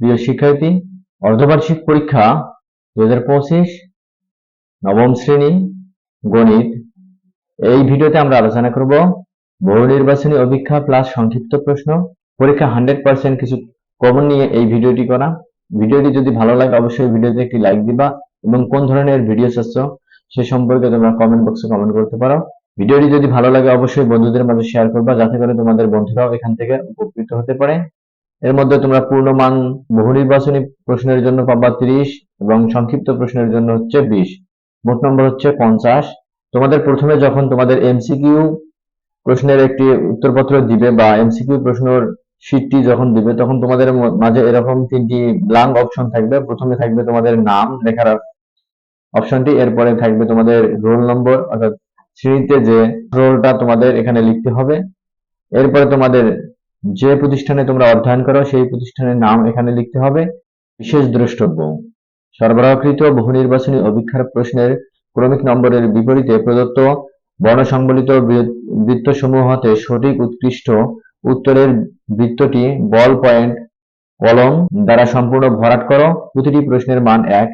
প্রিয় শিক্ষার্থী, অর্ধবার্ষিক পরীক্ষা দু হাজার পঁচিশ নবম শ্রেণি গণিত। এই ভিডিওতে আমরা আলোচনা করব বহু নির্বাচনী অভিক্ষা প্লাস সংক্ষিপ্ত প্রশ্ন। পরীক্ষা হান্ড্রেড পার্সেন্ট কিছু কমন নিয়ে এই ভিডিওটি করা। ভিডিওটি যদি ভালো লাগে, অবশ্যই ভিডিওতে একটি লাইক দিবা এবং কোন ধরনের ভিডিও চাচ্ছ সে সম্পর্কে তোমরা কমেন্ট বক্সে কমেন্ট করতে পারো। ভিডিওটি যদি ভালো লাগে, অবশ্যই বন্ধুদের মাঝে শেয়ার করবা, যাতে করে তোমাদের বন্ধুরাও এখান থেকে উপকৃত হতে পারে। এর মধ্যে তোমরা পূর্ণমান বহু নির্বাচনী প্রশ্নের জন্য পাবা তিরিশ এবং সংক্ষিপ্ত প্রশ্নের জন্য হচ্ছে বিশ। মোট নম্বর হচ্ছে পঞ্চাশ। তোমাদের প্রথমে যখন তোমাদের এমসিকিউ প্রশ্নের একটি উত্তরপত্র দিবে বা এমসিকিউ প্রশ্নের শীটটি যখন দিবে, তখন তোমাদের মাঝে এরকম তিনটি ব্লাঙ্ক অপশন থাকবে। প্রথমে থাকবে তোমাদের নাম, লেখার অপশনটি এরপরে থাকবে তোমাদের রোল নম্বর অর্থাৎ শ্রেণীতে যে রোলটা তোমাদের এখানে লিখতে হবে। এরপরে তোমাদের যে প্রতিষ্ঠানে তোমরা অধ্যয়ন করো, সেই প্রতিষ্ঠানের নাম এখানে লিখতে হবে বিশেষ দ্রষ্টব্য। সরবরাহকৃত বহু নির্বাচনী অভিক্ষার প্রশ্নের ক্রমিক নম্বরের বিপরীতে প্রদত্ত বর্ণসংবলিত বৃ- বৃত্তসমূহ হতে সঠিক উৎকৃষ্ট উত্তরের বৃত্তটি বল পয়েন্ট কলম দ্বারা সম্পূর্ণ ভরাট করো। প্রতিটি প্রশ্নের মান এক।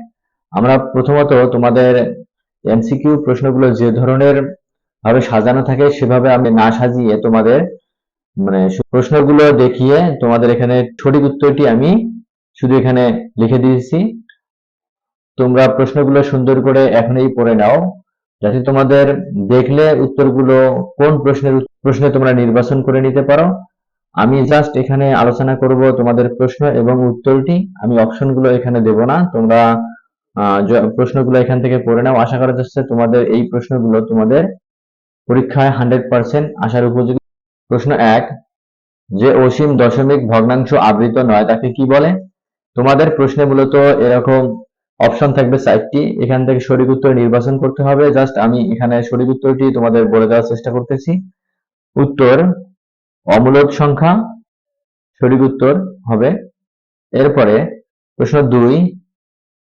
আমরা প্রথমত তোমাদের এমসিকিউ প্রশ্নগুলো যে ধরনের ভাবে সাজানো থাকে, সেভাবে আমি না সাজিয়ে তোমাদের মানে প্রশ্নগুলো দেখিয়ে তোমাদের এখানে সঠিক উত্তরটি আমি শুধু এখানে লিখে দিয়েছি। তোমরা প্রশ্নগুলো সুন্দর করে এখনই পড়ে নাও, যাতে তোমাদের দেখলে উত্তরগুলো কোন প্রশ্নের প্রশ্নে তোমরা নির্বাচন করে নিতে পারো। আমি জাস্ট এখানে আলোচনা করব তোমাদের প্রশ্ন এবং উত্তরটি। আমি অপশনগুলো এখানে দেব না। তোমরা প্রশ্নগুলো এখান থেকে পড়ে নাও। আশা করা যাচ্ছে তোমাদের এই প্রশ্নগুলো তোমাদের পরীক্ষায় হান্ড্রেড পার্সেন্ট আসার উপযোগী প্রশ্ন এক, যে অসীম দশমিক ভগ্নাংশ আবৃত নয়, তাকে কি বলে? তোমাদের প্রশ্নে মূলত এরকম অপশন থাকবে চারটি এখান থেকে সঠিক উত্তর নির্বাচন করতে হবে। জাস্ট আমি এখানে সঠিক উত্তরটি তোমাদের বলে দেওয়ার চেষ্টা করতেছি। উত্তর অমূলদ সংখ্যা, সঠিক উত্তর হবে। এরপরে প্রশ্ন দুই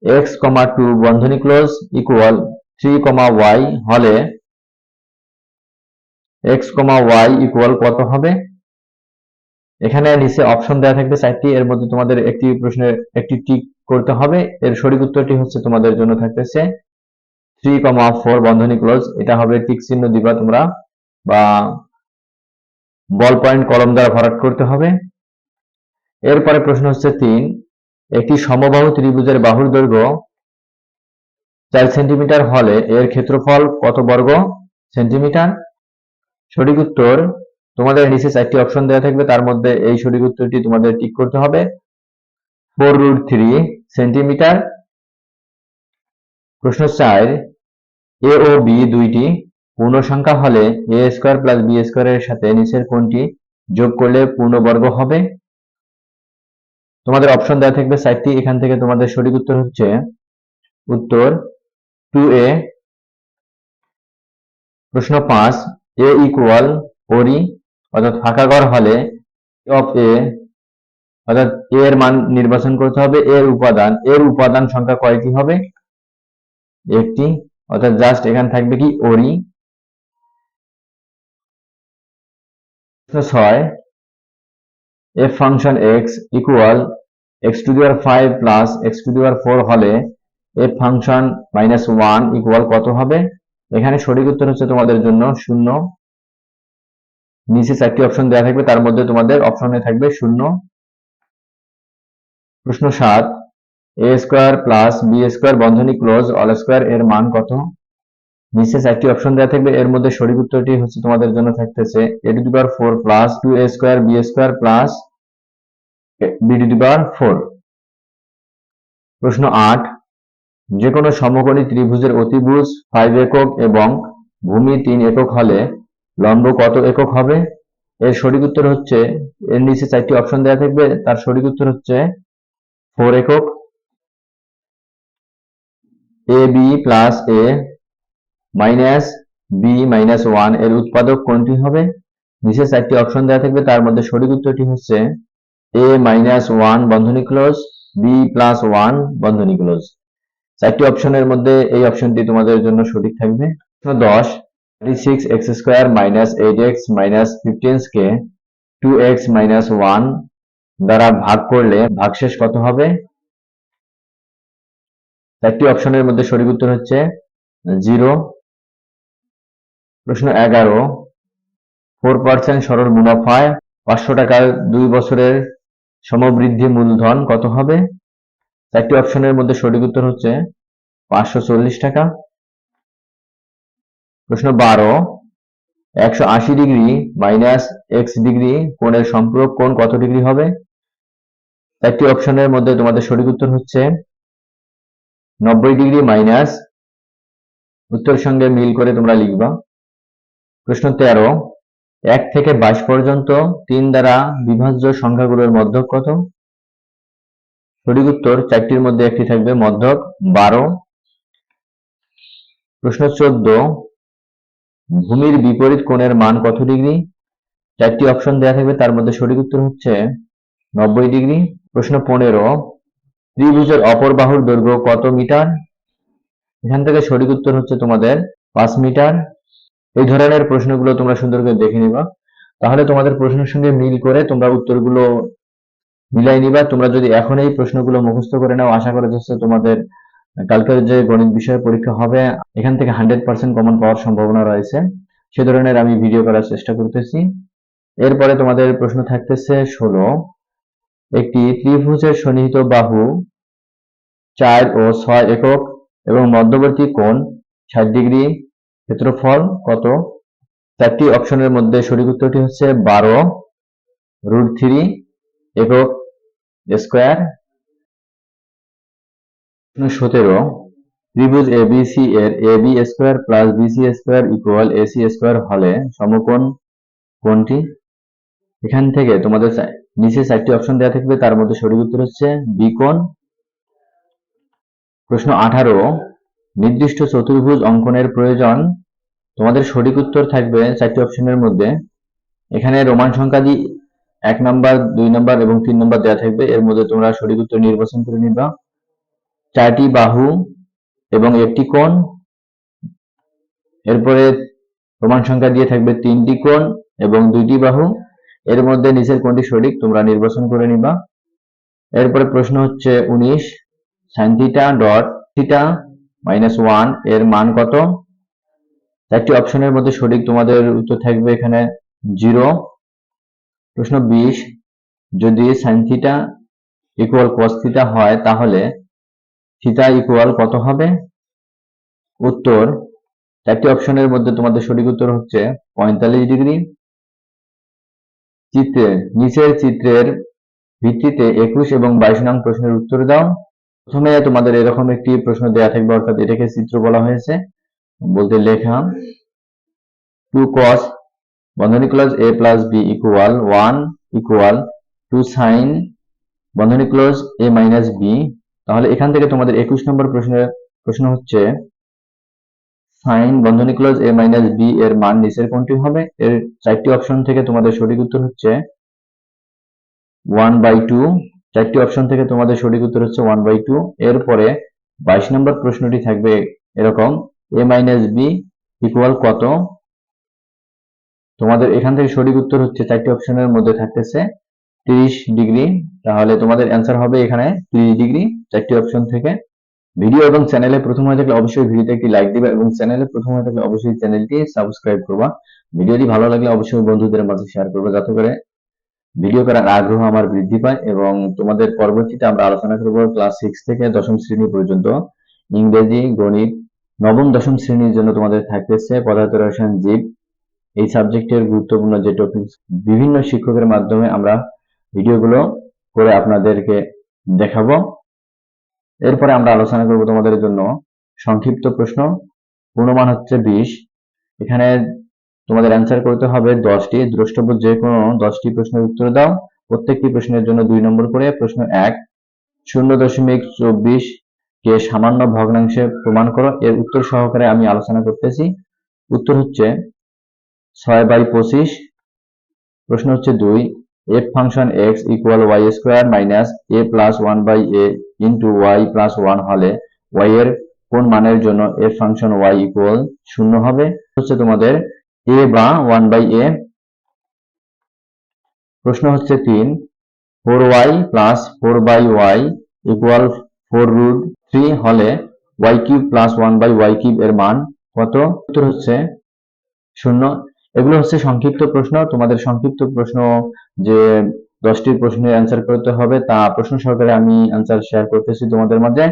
এক্স কমা টু বন্ধনী close equal three comma y হলে এক্স কমা ওয়াই ইকুয়াল কত হবে? এখানে নিচে অপশন দেওয়া থাকবে চারটি, এর মধ্যে তোমাদের একটি প্রশ্নের একটি টিক করতে হবে। এর সঠিক উত্তরটি হচ্ছে তোমাদের জন্য থাকতেছে থ্রি কমা ফোর বন্ধনী ক্লোজ এটা হবে টিক চিহ্ন দিবা তোমরা, বা বল পয়েন্ট কলম দ্বারা ভরাট করতে হবে। এরপরে প্রশ্ন হচ্ছে তিন, একটি সমবাহু ত্রিভুজের বাহুর দৈর্ঘ্য চার সেন্টিমিটার হলে এর ক্ষেত্রফল কত বর্গ? সেন্টিমিটার সঠিক উত্তর তোমাদের নিচে চারটি অপশন দেওয়া থাকবে। তার মধ্যে এই সঠিক উত্তরটি তোমাদের টিক করতে হবে। ফোর রুট থ্রি সেন্টিমিটার প্রশ্ন চার এ ও বি দুইটি পূর্ণ সংখ্যা হলে এ স্কোয়ার প্লাস বি স্কোয়ারের সাথে নিচের কোনটি যোগ করলে পূর্ণবর্গ হবে? তোমাদের অপশন দেওয়া থাকবে চারটি। এখান থেকে তোমাদের সঠিক উত্তর হচ্ছে উত্তর টু এ প্রশ্ন পাঁচ এ ইকুয়াল ওরি অর্থাৎ ফাঁকা ঘর হলে অফ এ অর্থাৎ এর মান নির্বাচন করতে হবে এর উপাদান এর উপাদান সংখ্যা কয়টি হবে? একটি, অর্থাৎ জাস্ট এখানে থাকবে কি? ওরি ছয় f function x equal x to the power five plus x to the power four হলে f function minus one equal কত হবে? এখানে সঠিক উত্তর হচ্ছে তোমাদের জন্য শূন্য। নিচে চারটি অপশন দেওয়া থাকবে, তার মধ্যে তোমাদের অপশনে থাকবে শূন্য। প্রশ্ন সাত a square plus b square বন্ধনী ক্লোজ অল স্কোয়ার এর মান কত? নিচে চারটি অপশন দেওয়া থাকবে, এর মধ্যে সঠিক উত্তরটি হচ্ছে তোমাদের জন্য থাকতেছে a to the power four plus two a square b square plus b to the power four প্রশ্ন আট যে কোনো সমকোণী ত্রিভুজের অতিভুজ ফাইভ একক এবং ভূমি তিন একক হলে লম্ব কত একক হবে? এর সঠিক উত্তর হচ্ছে, এর নিচে চারটি অপশন দেওয়া থাকবে, তার সঠিক উত্তর হচ্ছে ফোর একক। A b plus a minus b minus ওয়ানের উৎপাদক কোনটি হবে? নিচে চারটি অপশন দেওয়া থাকবে, তার মধ্যে সঠিক উত্তরটি হচ্ছে এ মাইনাস ওয়ান বন্ধনী ক্লোজ বি প্লাস ওয়ান বন্ধনী ক্লোজ চারটি অপশনের মধ্যে এই অপশনটি তোমাদের জন্য সঠিক থাকবে। দশ six x square minus eight x minus fifteen কে টু এক্স মাইনাস ওয়ান দ্বারা ভাগ করলে ভাগশেষ কত হবে? চারটি অপশনের মধ্যে সঠিক উত্তর হচ্ছে জিরো প্রশ্ন এগারো ফোর পার্সেন্ট সরল মুনাফায় পাঁচশো টাকার দুই বছরের সমবৃদ্ধি মূলধন কত হবে? চারটি অপশনের মধ্যে সঠিক উত্তর হচ্ছে পাঁচশো চল্লিশ টাকা। প্রশ্ন বারো, একশো আশি ডিগ্রি মাইনাস এক্স ডিগ্রি কোণের সম্পূরক কোণ কত ডিগ্রি হবে? চারটি অপশনের মধ্যে তোমাদের সঠিক উত্তর হচ্ছে নব্বই ডিগ্রি মাইনাস উত্তরের সঙ্গে মিল করে তোমরা লিখবা। প্রশ্ন তেরো, এক থেকে বাইশ পর্যন্ত তিন দ্বারা বিভাজ্য সংখ্যাগুলোর মধ্যক কত? সঠিক উত্তর চারটির মধ্যে একটি থাকবে মধ্যক, বারো। প্রশ্ন চোদ্দ, ভূমির বিপরীত কোণের মান কত ডিগ্রি? চারটি অপশন দেওয়া থাকবে, তার মধ্যে সঠিক উত্তর হচ্ছে নব্বই ডিগ্রি। প্রশ্ন পনেরো, ত্রিভুজের অপর বাহুর দৈর্ঘ্য কত মিটার? এখান থেকে সঠিক উত্তর হচ্ছে তোমাদের পাঁচ মিটার। এই ধরনের প্রশ্নগুলো তোমরা সুন্দর করে দেখে নিবা। তাহলে তোমাদের প্রশ্নের সঙ্গে মিল করে তোমরা উত্তরগুলো মিলাই নিবা। তোমরা যদি এখন এই প্রশ্নগুলো মুখস্থ করে নাও, আশা করা যাচ্ছে তোমাদের কালকের যে গণিত বিষয়ে পরীক্ষা হবে, এখান থেকে হান্ড্রেড পার্সেন্ট কমন পাওয়ার সম্ভাবনা রয়েছে। সে ধরনের আমি ভিডিও করার চেষ্টা করতেছি। এরপরে তোমাদের প্রশ্ন থাকতেছে ষোলো। একটি ত্রিভুজের সন্নিহিত বাহু চার ও ছয় একক এবং মধ্যবর্তী কোণ ষাট ডিগ্রি ক্ষেত্রফল কত? চারটি অপশনের মধ্যে সঠিক উত্তরটি হচ্ছে বারো। রুট থ্রি একক স্কোয়ার সতেরো, ত্রিভুজ এবিসি এর A B square plus B C square equal A C square হলে সমকোণ কোনটি এখান থেকে তোমাদের নিচে চারটি অপশন দেওয়া থাকবে, তার মধ্যে সঠিক উত্তর হচ্ছে বি কোণ। প্রশ্ন আঠারো, নির্দিষ্ট চতুর্ভুজ অঙ্কনের প্রয়োজন। তোমাদের সঠিক উত্তর থাকবে চারটি অপশনের মধ্যে। এখানে রোমান সংখ্যা দিয়ে এক নাম্বার, দুই নাম্বার এবং তিন নাম্বার দেওয়া থাকবে। এর মধ্যে তোমরা সঠিক উত্তর নির্বাচন করে নিবা। চারটি বাহু এবং একটি কোণ। এরপরে প্রমাণ সংখ্যা দিয়ে থাকবে তিনটি কোণ এবং দুইটি বাহু। এর মধ্যে নিচের কোনটি সঠিক, তোমরা নির্বাচন করে নিবা। এরপরে প্রশ্ন হচ্ছে উনিশ sine theta dot theta minus ওয়ানের মান কত? চারটি অপশনের মধ্যে সঠিক তোমাদের উত্তর থাকবে এখানে জিরো প্রশ্ন বিশ, যদি সাইন থিটা ইকুয়াল কস হয়, তাহলে থিটা ইকুয়াল কত হবে? উত্তর, চারটি অপশনের মধ্যে তোমাদের সঠিক উত্তর হচ্ছে পঁয়তাল্লিশ ডিগ্রি। চিত্রে, নিচের চিত্রের ভিত্তিতে একুশ এবং বাইশ নং প্রশ্নের উত্তর দাও। প্রথমে তোমাদের এরকম একটি প্রশ্ন দেওয়া থাকবে, অর্থাৎ এটাকে চিত্র বলা হয়েছে। বলতে লেখা টু কস বন্ধনী close a plus b equal one equal two sine বন্ধনী ক্লোজ এ মাইনাস বি তাহলে এখান থেকে তোমাদের একুশ নম্বর প্রশ্নের প্রশ্ন হচ্ছে সাইন বন্ধনী ক্লোজ এ মাইনাস বি এর মান নিচের কোনটি হবে? এর চারটি অপশন থেকে তোমাদের সঠিক উত্তর হচ্ছে ওয়ান বাই টু চারটি অপশন থেকে তোমাদের সঠিক উত্তর হচ্ছে ওয়ান বাই টু এরপরে বাইশ নম্বর প্রশ্নটি থাকবে এরকম এ মাইনাস বি ইকুয়াল কত? তোমাদের এখান থেকে সঠিক উত্তর হচ্ছে চারটি অপশনের মধ্যে থাকতেছে তিরিশ ডিগ্রি। তাহলে তোমাদের অ্যান্সার হবে এখানে তিরিশ ডিগ্রি চারটি অপশন থেকে। ভিডিও এবং চ্যানেলে প্রথম হয়ে থাকলে অবশ্যই ভিডিওতে একটি লাইক দিবে এবং চ্যানেলে প্রথম হয়ে থাকলে অবশ্যই চ্যানেলটি সাবস্ক্রাইব করবা। ভিডিওটি ভালো লাগলে অবশ্যই বন্ধুদের মাঝে শেয়ার করবে যাতে করে ভিডিও করার আগ্রহ আমার বৃদ্ধি পায় এবং তোমাদের পরবর্তীতে আমরা আলোচনা করব ক্লাস সিক্স থেকে দশম শ্রেণি পর্যন্ত। ইংরেজি গণিত নবম, দশম শ্রেণির জন্য তোমাদের থাকতেছে পদার্থ রসায়ন জীব। এই সাবজেক্টের গুরুত্বপূর্ণ যে টপিক বিভিন্ন শিক্ষকের মাধ্যমে আমরা ভিডিওগুলো করে আপনাদেরকে দেখাবো। এরপরে আমরা আলোচনা করব তোমাদের জন্য সংক্ষিপ্ত প্রশ্ন। পূর্ণমান হচ্ছে বিশ। এখানে তোমাদের অ্যান্সার করতে হবে দশটি। দ্রষ্টব্য যে কোনো দশটি প্রশ্নের উত্তর দাও। প্রত্যেকটি প্রশ্নের জন্য দুই নম্বর করে প্রশ্ন এক। শূন্য দশমিক চব্বিশ কে সামান্য ভগ্নাংশে প্রমাণ করো। এর উত্তর সহকারে আমি আলোচনা করতেছি। উত্তর হচ্ছে ছয় বাই পঁচিশ। প্রশ্ন হচ্ছে দুই f function x equal y square minus a plus one by a into y plus one হলে ওয়াই এর কোন মানের জন্য এফ ফাংশন ওয়াই ইকুয়াল শূন্য হবে? হচ্ছে তোমাদের এ বা ওয়ান বাই এ প্রশ্ন হচ্ছে তিন four y plus four by y equal four root three হলে y cube plus one by y cube এর মান কত? উত্তর হচ্ছে শূন্য। এগুলো হচ্ছে সংক্ষিপ্ত প্রশ্ন। তোমাদের সংক্ষিপ্ত প্রশ্ন যে দশটি প্রশ্নের অ্যান্সার করতে হবে, তা প্রশ্ন সহকারে আমি অ্যান্সার শেয়ার করতেছি তোমাদের মাঝে।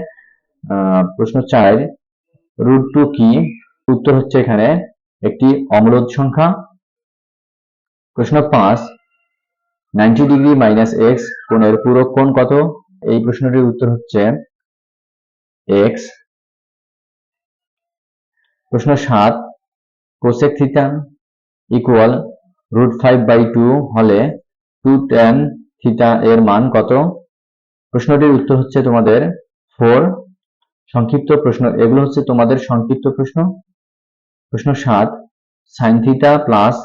প্রশ্ন চার রুট টু কি? উত্তর হচ্ছে এখানে একটি অমরোধ সংখ্যা। প্রশ্ন পাঁচ নাইনটি ডিগ্রি মাইনাস এক্স কোণের পূরক কোণ কত? এই প্রশ্নটির উত্তর হচ্ছে এক্স প্রশ্ন সাত cosec theta equal root five by two হলে টু টেন থিটা এর মান কত? প্রশ্নটির উত্তর হচ্ছে তোমাদের ফোর সংক্ষিপ্ত প্রশ্ন, এগুলো হচ্ছে তোমাদের সংক্ষিপ্ত প্রশ্ন। প্রশ্ন সাত sine theta plus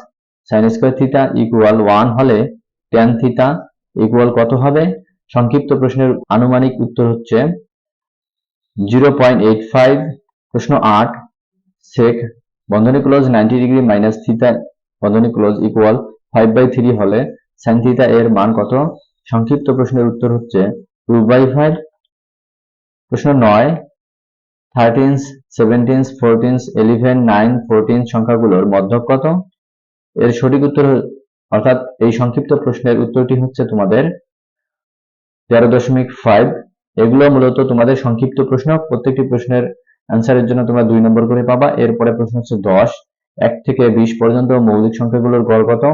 sine square theta equal one হলে টেন থিটা ইকুয়াল কত হবে? সংক্ষিপ্ত প্রশ্নের আনুমানিক উত্তর হচ্ছে জিরো পয়েন্ট এইট ফাইভ প্রশ্ন আট সেক বন্ধনী close ninety degree minus theta বন্ধনী close equal five by three হলে সাইন থিটা এর মান কত? সংক্ষিপ্ত প্রশ্নের উত্তর হচ্ছে টু বাই ফাইভ প্রশ্ন নয় thirteens seventeens fourteens eleven nine fourteen সংখ্যাগুলোর মধ্যক কত? এর সঠিক উত্তর অর্থাৎ এই সংক্ষিপ্ত প্রশ্নের উত্তরটি হচ্ছে তোমাদের তেরো দশমিক ফাইভ এগুলো মূলত তোমাদের সংক্ষিপ্ত প্রশ্ন। প্রত্যেকটি প্রশ্নের অ্যান্সারের জন্য তোমরা দুই নম্বর করে পাবা। এরপরে প্রশ্ন হচ্ছে দশ। এক থেকে বিশ পর্যন্ত মৌলিক সংখ্যাগুলোর গড় কত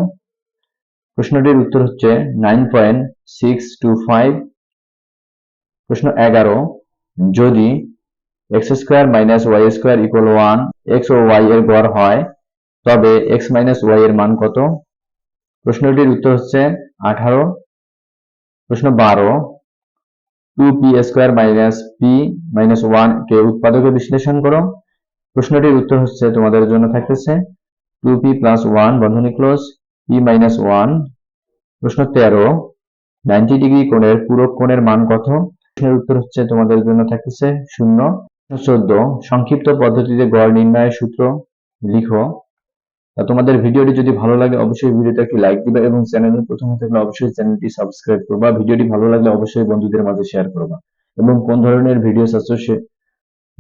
প্রশ্নটির উত্তর হচ্ছে nine point six two five প্রশ্ন এগারো, যদি x square minus y square equal one x ও ওয়াই এর গড় হয়, তবে এক্স মাইনাস ওয়াই এর মান কত? প্রশ্নটির উত্তর হচ্ছে আঠারো। প্রশ্ন বারো two p square minus p minus one কে উৎপাদকে বিশ্লেষণ করো। প্রশ্নটির উত্তর হচ্ছে, তোমাদের জন্য থাকতেছে টু পি প্লাস ওয়ান বন্ধনী ক্লোজ পি মাইনাস ওয়ান প্রশ্ন তেরো নাইনটি ডিগ্রি কোণের পূরক কোণের মান কত? প্রশ্নের উত্তর হচ্ছে, তোমাদের জন্য থাকতেছে শূন্য। চোদ্দ, সংক্ষিপ্ত পদ্ধতিতে গড় নির্ণয়ের সূত্র লিখো। তা তোমাদের ভিডিওটি যদি ভালো লাগে, অবশ্যই ভিডিওটা একটি লাইক দিবে এবং চ্যানেলে প্রথম গেলে অবশ্যই চ্যানেলটি সাবস্ক্রাইব করবা। ভিডিওটি ভালো লাগলে অবশ্যই বন্ধুদের মাঝে শেয়ার করবা। এবং কোন ধরনের ভিডিও চাচ্ছ সে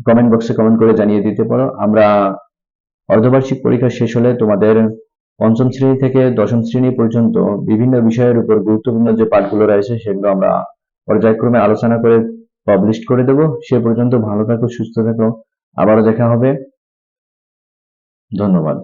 কমেন্ট বক্সে কমেন্ট করে জানিয়ে দিতে পারো। আমরা অর্ধবার্ষিক পরীক্ষা শেষ হলে তোমাদের পঞ্চম শ্রেণি থেকে দশম শ্রেণি পর্যন্ত বিভিন্ন বিষয়ের উপর গুরুত্বপূর্ণ যে পাঠগুলো রয়েছে সেগুলো আমরা পর্যায়ক্রমে আলোচনা করে পাবলিশ করে দেব। সে পর্যন্ত ভালো থাকো, সুস্থ থাকো। আবারও দেখা হবে। ধন্যবাদ।